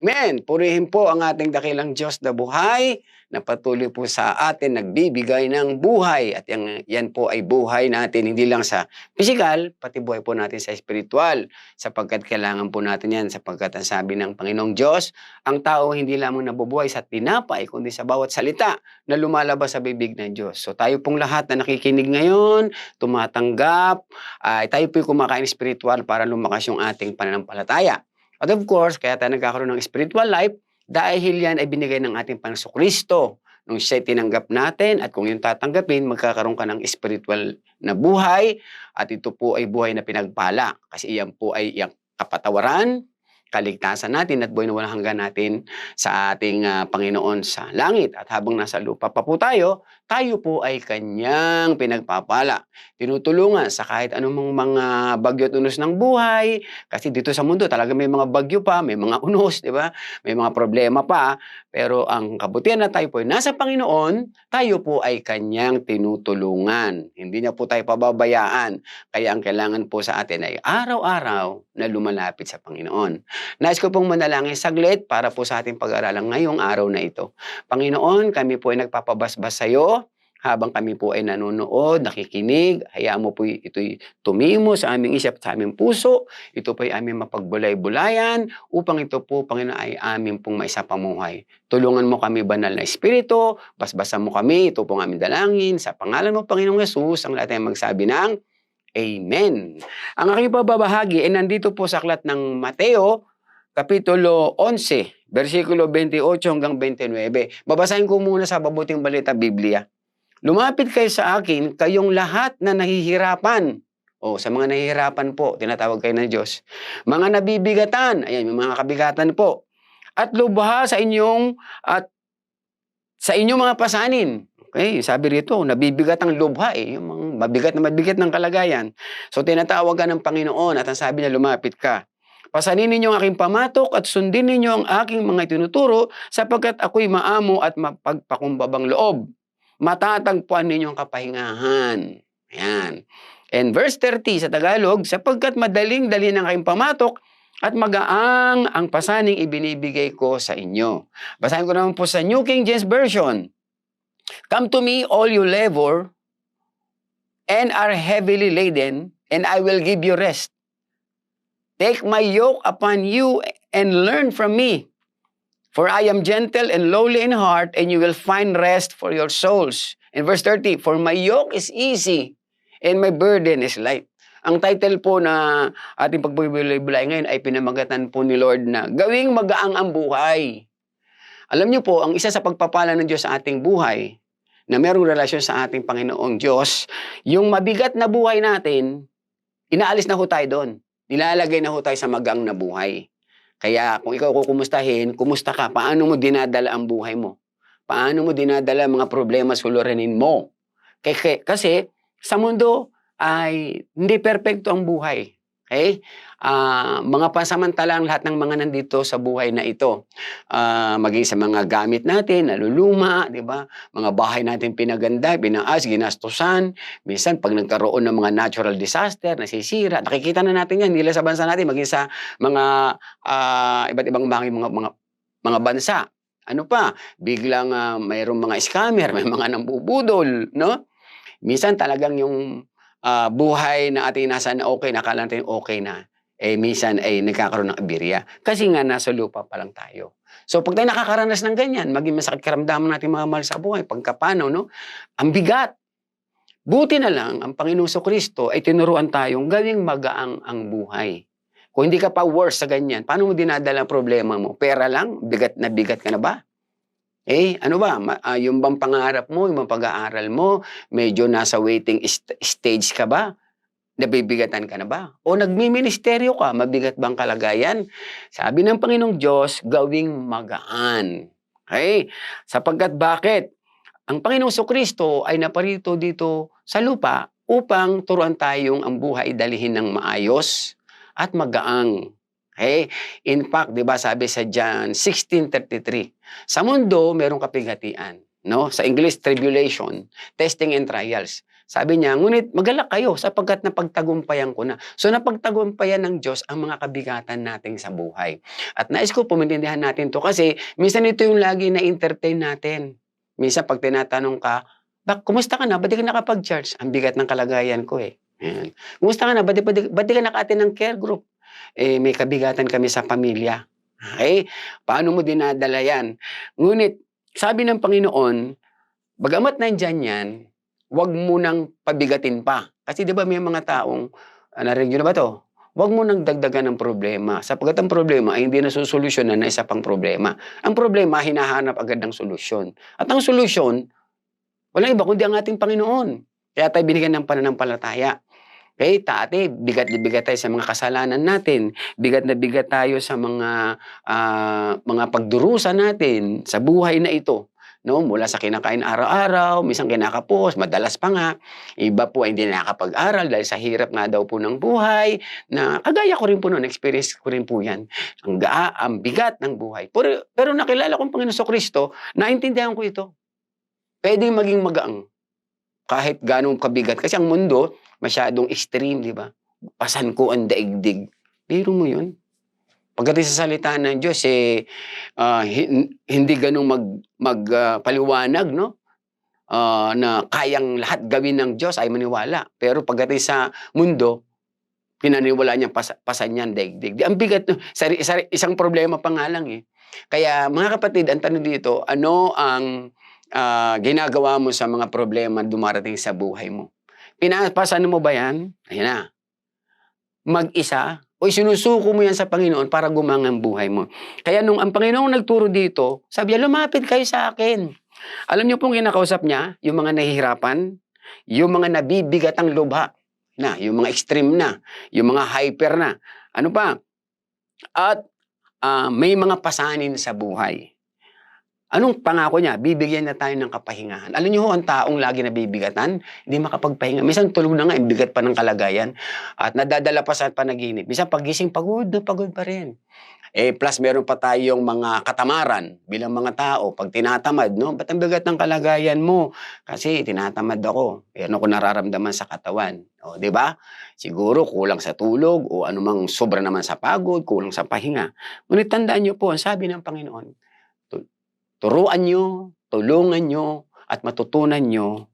Men, purihin po ang ating dakilang Diyos na buhay na patuloy po sa atin nagbibigay ng buhay. At yan, yan po ay buhay natin hindi lang sa physical, pati buhay po natin sa spiritual. Sapagkat kailangan po natin yan sapagkat ang sabi ng Panginoong Diyos, ang tao hindi lamang nabubuhay sa tinapay, kundi sa bawat salita na lumalabas sa bibig ng Diyos. So tayo pong lahat na nakikinig ngayon, tumatanggap, ay tayo po'y kumakain spiritual para lumakas yung ating pananampalataya. At of course, kaya tayo nagkakaroon ng spiritual life dahil yan ay binigay ng ating Panginoon Kristo. Nung siya tinanggap natin at kung yung tatanggapin, magkakaroon ka ng spiritual na buhay at ito po ay buhay na pinagpala kasi iyan po ay yung kapatawaran, kaligtasan natin at buhay na walang hanggan natin sa ating ah, Panginoon sa langit. At habang nasa lupa pa po tayo, tayo po ay kanyang pinagpapala. Tinutulungan sa kahit anumang mga bagyo at unos ng buhay. Kasi dito sa mundo talaga may mga bagyo pa, may mga unos, di ba? May mga problema pa. Pero ang kabutihan na tayo po ay nasa Panginoon, tayo po ay kanyang tinutulungan. Hindi niya po tayo pababayaan. Kaya ang kailangan po sa atin ay araw-araw na lumalapit sa Panginoon. Nais ko pong manalangin saglit para po sa ating pag-aaralan ngayong araw na ito. Panginoon, kami po ay nagpapabasbas sa iyo habang kami po ay nanonood, nakikinig, hayaan mo po ito'y tumimo sa aming isip sa aming puso. Ito po ay aming mapagbulay-bulayan upang ito po, Panginoon, ay aming pong maisapamuhay. Tulungan mo kami, banal na Espiritu, basbasan mo kami, ito po ang aming dalangin. Sa pangalan mo, Panginoong Yesus, ang lahat ay magsabi ng Amen. Ang aking pababahagi ay nandito po sa aklat ng Mateo, Kapitulo 11, versikulo 28 hanggang 29. Babasahin ko muna sa Babuting Balita Biblia. Lumapit kayo sa akin, kayong lahat na nahihirapan. O, sa mga nahihirapan po, tinatawag kayo ng Diyos. Mga nabibigatan, ayan, may mga kabigatan po. At lubha sa inyong, at sa inyong mga pasanin. Okay, sabi rito, nabibigat ang lubha eh, yung mga mabigat na mabigat ng kalagayan. So tinatawag ka ng Panginoon at ang sabi niya, lumapit ka. Pasanin ninyo ang aking pamatok at sundin ninyo ang aking mga tinuturo sapagkat ako'y maamo at mapagpakumbabang loob. Matatagpuan ninyo ang kapahingahan. Ayan. And verse 30 sa Tagalog, sapagkat madaling dali ng aking pamatok at magaang ang pasaning ibinibigay ko sa inyo. Basahin ko naman po sa New King James Version. Come to me, all you labor and are heavily laden, and I will give you rest. Take my yoke upon you and learn from me. For I am gentle and lowly in heart, and you will find rest for your souls. In verse 30, For my yoke is easy, and my burden is light. Ang title po na ating pagbubulay-bulay ngayon ay pinamagatan po ni Lord na gawing magaang ang buhay. Alam niyo po, ang isa sa pagpapala ng Diyos sa ating buhay, na merong relasyon sa ating Panginoong Diyos, yung mabigat na buhay natin, inaalis na ho tayo doon. Nilalagay na ho tayo sa magang na buhay. Kaya kung ikaw kukumustahin, kumusta ka? Paano mo dinadala ang buhay mo? Paano mo dinadala ang mga problema suliranin mo? Kaya- Kasi sa mundo ay hindi perpekto ang buhay. Okay? Ah, mga pasamantalang lahat ng mga nandito sa buhay na ito. Ah, maging sa mga gamit natin, naluluma, di ba? Mga bahay natin pinaganda, pinaas, ginastusan. Minsan, pag nagkaroon ng mga natural disaster, nasisira. Nakikita na natin yan, lang sa bansa natin, maging sa mga ah, iba't ibang mga, mga, mga, mga bansa. Ano pa? Biglang ah, mayroong mga scammer, may mga nambubudol, no? Minsan talagang yung ah, buhay na ating nasa na okay, nakala natin okay na. Eh, minsan ay nagkakaroon ng abirya. Kasi nga nasa lupa pa lang tayo. So, pag tayo nakakaranas ng ganyan, maging masakit karamdaman natin mga mahal sa buhay, pagkapano, no? Ang bigat. Buti na lang, ang Panginoon Kristo ay tinuruan tayong gawing magaang ang buhay. Kung hindi ka pa worse sa ganyan, paano mo dinadala ang problema mo? Pera lang? Bigat na bigat ka na ba? Eh, ano ba? Ah, yung bang pangarap mo, yung bang pag-aaral mo, medyo nasa waiting st- stage ka ba? Nabibigatan ka na ba? O nagmi-ministeryo ka, mabigat bang kalagayan? Sabi ng Panginoong Diyos, gawing magaan. Okay? Sapagkat bakit? Ang Panginoong Kristo ay naparito dito sa lupa upang turuan tayong ang buhay dalihin ng maayos at magaang. Okay? In fact, 'di ba sabi sa John 16:33, sa mundo merong kapighatian, no? Sa English tribulation, testing and trials. Sabi niya, ngunit magalak kayo sapagkat napagtagumpayan ko na. So napagtagumpayan ng Diyos ang mga kabigatan natin sa buhay. At nais ko pumintindihan natin to kasi minsan ito yung lagi na entertain natin. Minsan pag tinatanong ka, Bak, kumusta ka na? Ba't di ka nakapag-charge? Ang bigat ng kalagayan ko eh. Ayan. Kumusta ka na? Ba't di, ba't di, ba't di ka nakati ng care group? Eh, may kabigatan kami sa pamilya. Okay? Paano mo dinadala yan? Ngunit, sabi ng Panginoon, bagamat nandyan yan, wag mo nang pabigatin pa. Kasi di ba may mga taong, uh, narinig na ba to? Huwag mo nang dagdagan ng problema. Sapagkat ang problema ay hindi nasusolusyonan na isa pang problema. Ang problema, hinahanap agad ng solusyon. At ang solusyon, walang iba kundi ang ating Panginoon. Kaya tayo binigyan ng pananampalataya. Okay, tate, bigat na bigat tayo sa mga kasalanan natin. Bigat na bigat tayo sa mga ah, mga pagdurusa natin sa buhay na ito. No, mula sa kinakain araw-araw, minsan kinakapos, madalas pa nga. Iba po ay hindi nakakapag-aral dahil sa hirap nga daw po ng buhay na kagaya ko rin po noon, experience ko rin po yan. Ang gaa, ang bigat ng buhay. Pero, pero nakilala ko ang Panginoon sa Kristo, naintindihan ko ito. Pwedeng maging magaang kahit ganong kabigat. Kasi ang mundo, masyadong extreme, di ba? Pasan ko ang daigdig. Biro mo yun. Pagdating sa salita ng Diyos, eh, hin- hindi ganong mag, mag paliwanag, no? Ah, na kayang lahat gawin ng Diyos ay maniwala. Pero pagdating sa mundo, pinaniwala niya pas, pasan niyan daigdig. Di, ang bigat, no? Sari, sari, isang problema pa nga lang eh. Kaya mga kapatid, ang tanong dito, ano ang ah, ginagawa mo sa mga problema dumarating sa buhay mo? Pinapasan mo ba yan? Ayan na. Mag-isa? O sinusuko mo yan sa Panginoon para gumanga ang buhay mo. Kaya nung ang Panginoon nagturo dito, sabi niya, lumapit kayo sa akin. Alam niyo pong kinakausap niya, yung mga nahihirapan, yung mga nabibigat ang lubha, na, yung mga extreme na, yung mga hyper na. Ano pa? At ah, may mga pasanin sa buhay. Anong pangako niya? Bibigyan na tayo ng kapahingahan. Alam niyo ho, ang taong lagi nabibigatan, hindi makapagpahinga. Minsan tulog na nga, ang bigat pa ng kalagayan. At nadadala pa sa panaginip. Minsan pagising, pagod na pagod pa rin. Eh, plus meron pa tayong mga katamaran bilang mga tao. Pag tinatamad, no? Ba't ang bigat ng kalagayan mo? Kasi tinatamad ako. Eh, ano ko nararamdaman sa katawan? O, di ba? Siguro kulang sa tulog o anumang sobra naman sa pagod, kulang sa pahinga. Ngunit tandaan niyo po, ang sabi ng Panginoon, turuan niyo, tulungan niyo, at matutunan niyo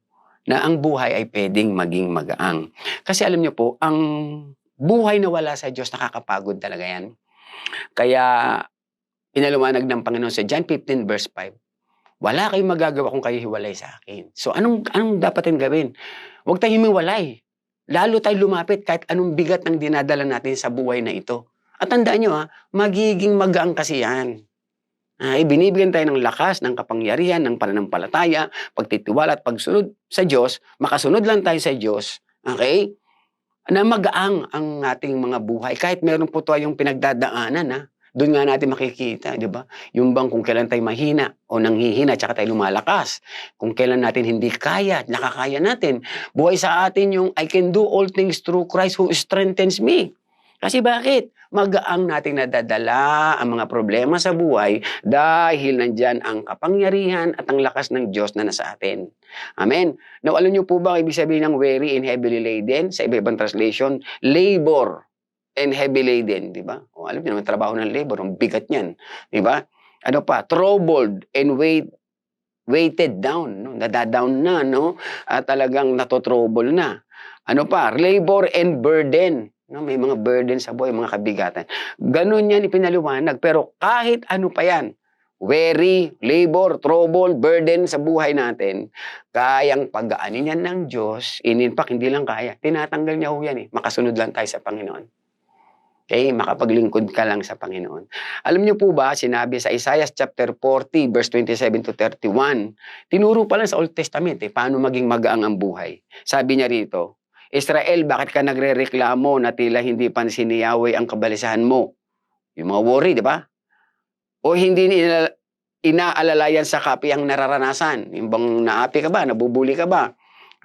na ang buhay ay pwedeng maging magaang. Kasi alam niyo po, ang buhay na wala sa Diyos, nakakapagod talaga yan. Kaya, pinaliwanag ng Panginoon sa John 15 verse 5, wala kayong magagawa kung kayo hiwalay sa akin. So, anong, anong dapat natin gawin? Huwag tayong humiwalay. Lalo tayo lumapit kahit anong bigat ng dinadala natin sa buhay na ito. At tandaan nyo ha, magiging magaang kasi yan. Ay, binibigyan tayo ng lakas, ng kapangyarihan, ng pananampalataya, pagtitiwala at pagsunod sa Diyos, makasunod lang tayo sa Diyos, okay? Na magaang ang ating mga buhay. Kahit meron po tayong pinagdadaanan, ha? Doon nga natin makikita, di ba? Yung bang kung kailan tayo mahina o nanghihina, tsaka tayo lumalakas. Kung kailan natin hindi kaya, nakakaya natin. Buhay sa atin yung I can do all things through Christ who strengthens me. Kasi bakit? Magaang nating nadadala ang mga problema sa buhay dahil nandyan ang kapangyarihan at ang lakas ng Diyos na nasa atin. Amen. Now, alam niyo po ba ibig sabihin ng weary and heavily laden? Sa iba-ibang translation, labor and heavy laden, di ba? O, alam niyo naman, trabaho ng labor, ang bigat niyan, di ba? Ano pa? Troubled and weight weighted down, no? Nadadown na, no? At talagang natotrouble na. Ano pa? Labor and burden. No, may mga burden sa buhay, mga kabigatan. Ganun yan ipinaliwanag. Pero kahit ano pa yan, weary, labor, trouble, burden sa buhay natin, kayang pagaanin yan ng Diyos, in hindi lang kaya. Tinatanggal niya ho yan eh. Makasunod lang tayo sa Panginoon. Okay, makapaglingkod ka lang sa Panginoon. Alam niyo po ba, sinabi sa Isaiah chapter 40, verse 27 to 31, tinuro pa lang sa Old Testament eh, paano maging magaang ang buhay. Sabi niya rito, Israel, bakit ka nagre-reklamo na tila hindi pansin ni Yahweh ang kabalisahan mo? Yung mga worry, di ba? O hindi nila inaalalayan sa kapi ang nararanasan. Yung bang naapi ka ba? Nabubuli ka ba?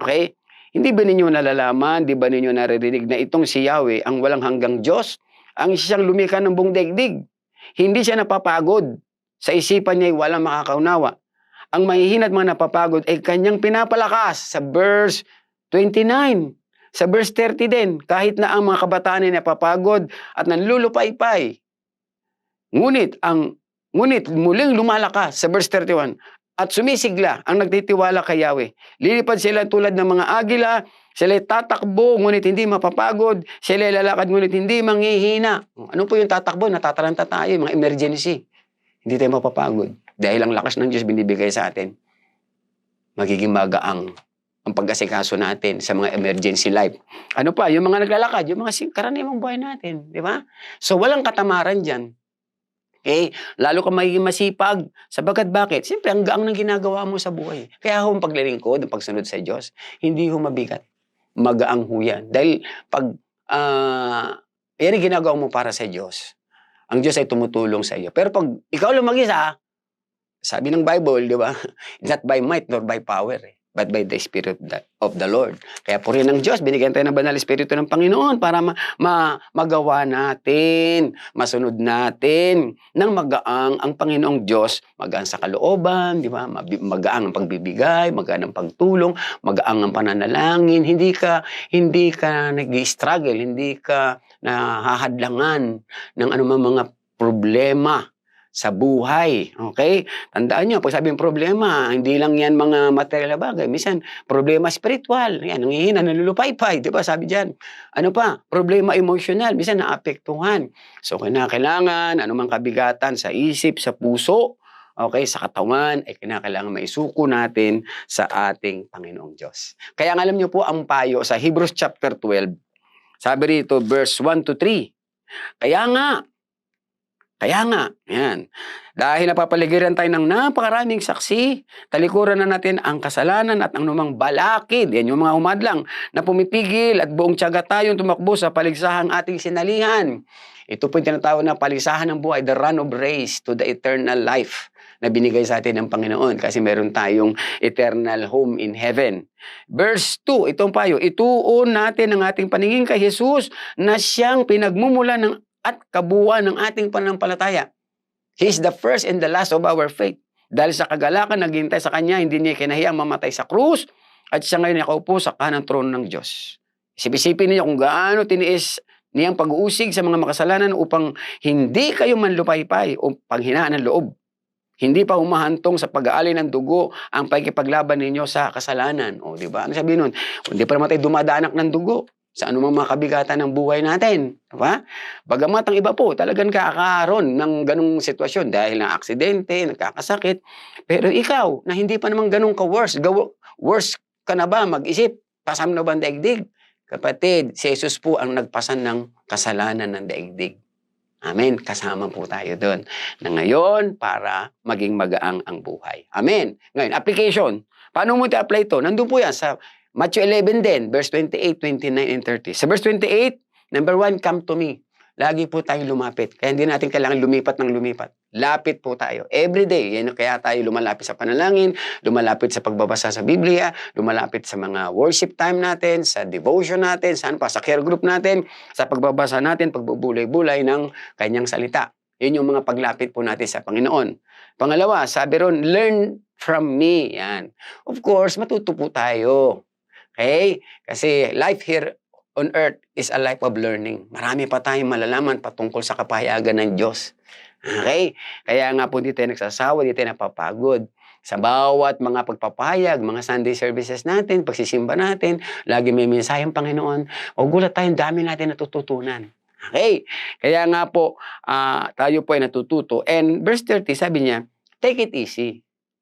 Okay? Hindi ba ninyo nalalaman, di ba ninyo naririnig na itong si Yahweh ang walang hanggang Diyos? Ang siyang lumika ng buong daigdig. Hindi siya napapagod. Sa isipan niya ay walang makakaunawa. Ang mahihina at mga napapagod ay kanyang pinapalakas sa verse 29. Sa verse 30 din, kahit na ang mga kabataan ay napapagod at nanlulupaypay. Ngunit ang ngunit muling lumalakas sa verse 31 at sumisigla ang nagtitiwala kay Yahweh. Lilipad sila tulad ng mga agila, sila tatakbo ngunit hindi mapapagod, sila lalakad ngunit hindi manghihina. Ano po yung tatakbo? Natataranta tayo, mga emergency. Hindi tayo mapapagod. Dahil ang lakas ng Diyos binibigay sa atin, magiging magaang ang pag-asikaso natin sa mga emergency life. Ano pa? Yung mga naglalakad, yung mga karaniwang buhay natin. Di ba? So, walang katamaran dyan. Okay? Lalo ka magiging masipag. Sabagat bakit? Siyempre, ang gaang ng ginagawa mo sa buhay. Kaya ho, paglilingkod, ang pagsunod sa Diyos, hindi ho mabigat. Magaang ho yan. Dahil pag, ah, yan ang ginagawa mo para sa Diyos. Ang Diyos ay tumutulong sa iyo. Pero pag ikaw lang mag-isa, sabi ng Bible, di ba? Not by might nor by power, eh, but by the Spirit of the, Lord. Kaya purihin ng Diyos, binigyan tayo ng banal Espiritu ng Panginoon para ma, ma- magawa natin, masunod natin ng magaang ang Panginoong Diyos, magaan sa kalooban, di ba? Magaang ang pagbibigay, magaan ang pagtulong, magaang ang pananalangin, hindi ka hindi ka nag-struggle, hindi ka nahahadlangan ng anumang mga problema sa buhay. Okay? Tandaan nyo, pag sabing problema, hindi lang yan mga material na bagay. Minsan, problema spiritual. Yan, nangihina, nalulupaypay. Di ba? Sabi dyan. Ano pa? Problema emotional. Minsan, naapektuhan. So, kinakailangan, anumang kabigatan sa isip, sa puso, okay, sa katawan, ay kinakailangan maisuko natin sa ating Panginoong Diyos. Kaya alam nyo po, ang payo sa Hebrews chapter 12, sabi rito, verse 1 to 3. Kaya nga, kaya nga, yan. Dahil napapaligiran tayo ng napakaraming saksi, talikuran na natin ang kasalanan at ang numang balakid. Yan yung mga humadlang na pumipigil at buong tiyaga tayong tumakbo sa paligsahang ating sinalihan. Ito po yung tinatawag na paligsahan ng buhay, the run of race to the eternal life na binigay sa atin ng Panginoon kasi meron tayong eternal home in heaven. Verse 2, itong payo, ituon natin ang ating paningin kay Jesus na siyang pinagmumula ng at kabuuan ng ating pananampalataya. He is the first and the last of our faith. Dahil sa kagalakan, naghintay sa Kanya, hindi niya kinahiyang mamatay sa krus at siya ngayon nakaupo sa kanang trono ng Diyos. Isip-isipin niyo kung gaano tiniis niyang pag-uusig sa mga makasalanan upang hindi kayo manlupaypay o panghinaan ng loob. Hindi pa humahantong sa pag-aali ng dugo ang pagkipaglaban ninyo sa kasalanan. O, di ba? Ano sabihin nun? Hindi pa naman tayo dumadanak ng dugo sa anumang mga kabigatan ng buhay natin. Di ba? Bagamat ang iba po talagang kakaroon ng ganong sitwasyon dahil na aksidente, nagkakasakit. Pero ikaw, na hindi pa naman ganong ka-worse, worse ka na ba mag-isip? Pasam na ba ang daigdig? Kapatid, si Jesus po ang nagpasan ng kasalanan ng daigdig. Amen. Kasama po tayo doon. Na ngayon, para maging magaang ang buhay. Amen. Ngayon, application. Paano mo iti-apply ito? Nandun po yan sa Matthew 11 din, verse 28, 29, and 30. Sa verse 28, number one, come to me. Lagi po tayong lumapit. Kaya hindi natin kailangan lumipat ng lumipat. Lapit po tayo. Every day. Yan, kaya tayo lumalapit sa panalangin, lumalapit sa pagbabasa sa Biblia, lumalapit sa mga worship time natin, sa devotion natin, saan pa, sa care group natin, sa pagbabasa natin, pagbubulay-bulay ng kanyang salita. Yun yung mga paglapit po natin sa Panginoon. Pangalawa, sabi ron, learn from me. Yan. Of course, matuto po tayo. Okay? Kasi life here on earth is a life of learning. Marami pa tayong malalaman patungkol sa kapahayagan ng Diyos. Okay? Kaya nga po hindi tayo nagsasawa, hindi tayo napapagod. Sa bawat mga pagpapahayag, mga Sunday services natin, pagsisimba natin, lagi may mensaheng Panginoon, o gulat tayong dami natin natututunan. Okay? Kaya nga po, ah, tayo po ay natututo. And verse 30, sabi niya, take it easy.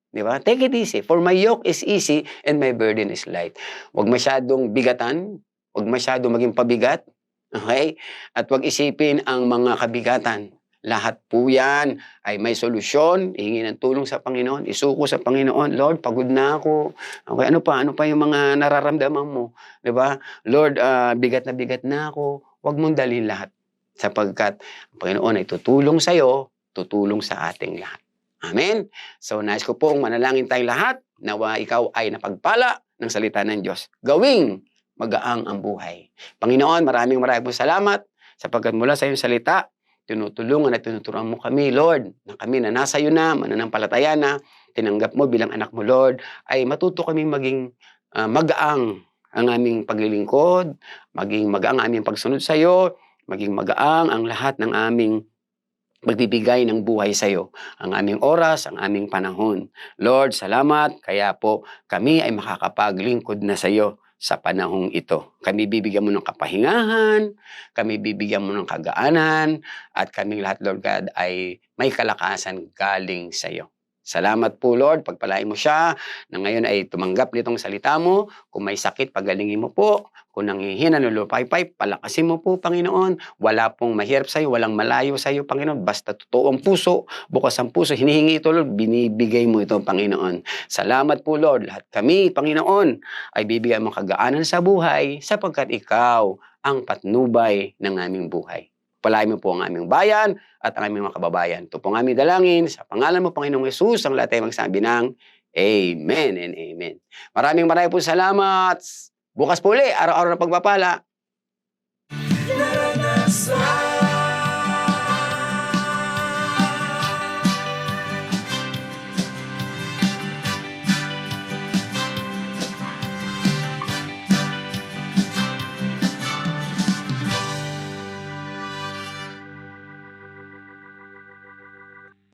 Di ba? Take it easy. For my yoke is easy and my burden is light. Huwag masyadong bigatan. Huwag masyadong maging pabigat. Okay? At huwag isipin ang mga kabigatan. Lahat po yan ay may solusyon. Ihingi ng tulong sa Panginoon. Isuko sa Panginoon. Lord, pagod na ako. Okay, ano pa? Ano pa yung mga nararamdaman mo? Di ba? Lord, ah, bigat na bigat na ako. Huwag mong dalhin lahat. Sapagkat ang Panginoon ay tutulong sa'yo, tutulong sa ating lahat. Amen? So, nais ko pong manalangin tayong lahat nawa ikaw ay napagpala ng salita ng Diyos. Gawing magaang ang buhay. Panginoon, maraming maraming po salamat sapagkat mula sa iyong salita, tinutulungan at tinuturuan mo kami, Lord, na kami na nasa iyo na, mananampalataya na, tinanggap mo bilang anak mo, Lord, ay matuto kami maging ah, magaang ang aming paglilingkod, maging magaang ang aming pagsunod sa iyo, maging magaang ang lahat ng aming magbibigay ng buhay sa iyo, ang aming oras, ang aming panahon. Lord, salamat, kaya po kami ay makakapaglingkod na sa iyo sa panahong ito. Kami bibigyan mo ng kapahingahan, kami bibigyan mo ng kagaanan, at kaming lahat, Lord God, ay may kalakasan galing sa iyo. Salamat po, Lord. Pagpalain mo siya na ngayon ay tumanggap nitong salita mo. Kung may sakit, pagalingin mo po. Kung nanghihina, nulupay-pay, palakasin mo po, Panginoon. Wala pong mahirap sa iyo, walang malayo sa iyo, Panginoon. Basta totoo ang puso, bukas ang puso, hinihingi ito, Lord, binibigay mo ito, Panginoon. Salamat po, Lord. Lahat kami, Panginoon, ay bibigyan mo kagaanan sa buhay sapagkat ikaw ang patnubay ng aming buhay. Palain mo po ang aming bayan at ang aming mga kababayan. Ito po ang aming dalangin. Sa pangalan mo, Panginoong Yesus, ang lahat ay magsabi ng Amen and Amen. Maraming maraming po salamat. Bukas po uli, araw-araw na pagpapala.